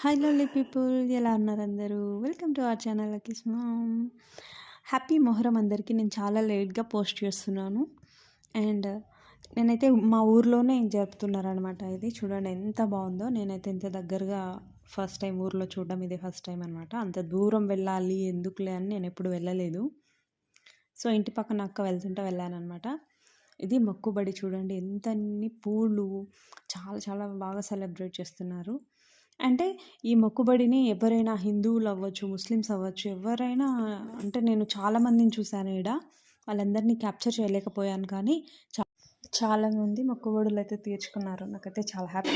Hi lovely people ఎలా ఉన్నారు అందరూ welcome to our channel Lucky's mom happy Muharram అందరికీ నేను చాలా లేట్గా పోస్ట్ చేస్తున్నాను. అండ్ నేనైతే మా ఊర్లోనే జరుపుతున్నారనమాట ఇది. చూడండి ఎంత బాగుందో. నేనైతే ఇంత దగ్గరగా ఫస్ట్ టైం ఊర్లో చూడడం ఇదే ఫస్ట్ టైం అనమాట అంత దూరం వెళ్ళాలి ఎందుకులే అని నేను ఎప్పుడు వెళ్ళలేదు. సో ఇంటి పక్కన అక్క వెళ్తుంటే వెళ్ళానమాట ఇది మొక్కుబడి చూడండి. ఎంత పూలు చాలా చాలా బాగా సెలబ్రేట్ చేస్తున్నారు. అంటే ఈ మొక్కుబడిని ఎవరైనా హిందువులు అవ్వచ్చు ముస్లిమ్స్ అవ్వచ్చు ఎవరైనా అంటే నేను చాలామందిని చూశాను ఈడ. వాళ్ళందరినీ క్యాప్చర్ చేయలేకపోయాను కానీ చా చాలామంది మొక్కుబడులు అయితే తీర్చుకున్నారు. నాకైతే చాలా హ్యాపీ.